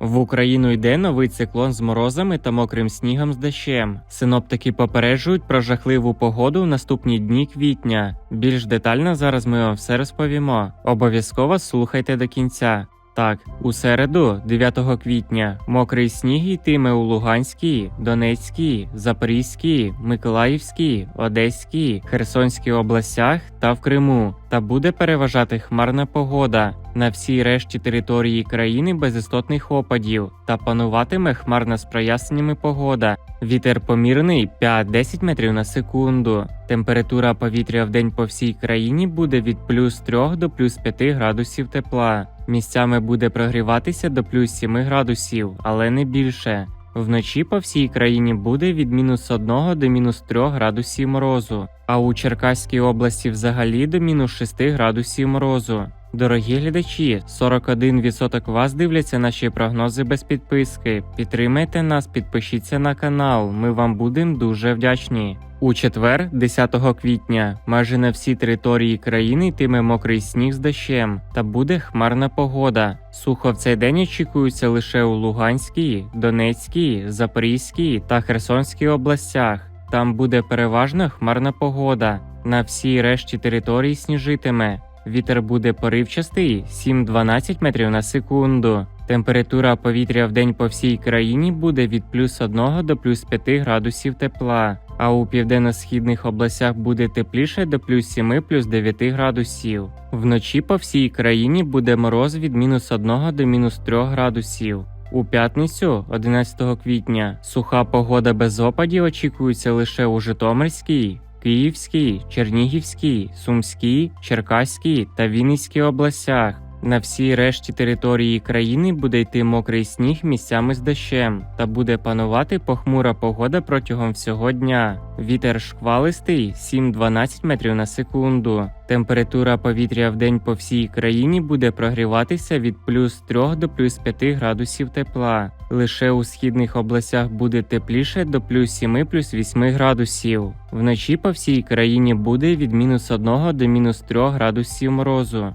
В Україну йде новий циклон з морозами та мокрим снігом з дощем. Синоптики попереджують про жахливу погоду в наступні дні квітня. Більш детально зараз ми вам все розповімо. Обов'язково слухайте до кінця. Так, у середу, 9 квітня, мокрий сніг йтиме у Луганській, Донецькій, Запорізькій, Миколаївській, Одеській, Херсонській областях та в Криму. Та буде переважати хмарна погода на всій решті території країни без істотних опадів та пануватиме хмарна з проясненнями погода. Вітер помірний 5-10 метрів на секунду. Температура повітря в день по всій країні буде від плюс 3 до плюс 5 градусів тепла. Місцями буде прогріватися до плюс 7 градусів, але не більше. Вночі по всій країні буде від мінус 1 до мінус 3 градусів морозу, а у Черкаській області взагалі до мінус 6 градусів морозу. Дорогі глядачі, 41% вас дивляться наші прогнози без підписки. Підтримайте нас, підпишіться на канал. Ми вам будемо дуже вдячні. У четвер, 10 квітня, майже на всій території країни йтиме мокрий сніг з дощем та буде хмарна погода. Сухо в цей день очікується лише у Луганській, Донецькій, Запорізькій та Херсонській областях. Там буде переважно хмарна погода. На всій решті території сніжитиме. Вітер буде поривчастий 7-12 метрів на секунду. Температура повітря в день по всій країні буде від плюс 1 до плюс 5 градусів тепла, а у південно-східних областях буде тепліше до плюс 7 плюс 9 градусів. Вночі по всій країні буде мороз від мінус 1 до мінус 3 градусів. У п'ятницю, 11 квітня, суха погода без опадів очікується лише у Житомирській, Київській, Чернігівській, Сумській, Черкаській та Вінницькій областях. На всій решті території країни буде йти мокрий сніг місцями з дощем, та буде панувати похмура погода протягом всього дня. Вітер шквалистий 7-12 метрів на секунду. Температура повітря в день по всій країні буде прогріватися від плюс 3 до плюс 5 градусів тепла. Лише у східних областях буде тепліше до плюс 7 плюс 8 градусів. Вночі по всій країні буде від мінус 1 до мінус 3 градусів морозу.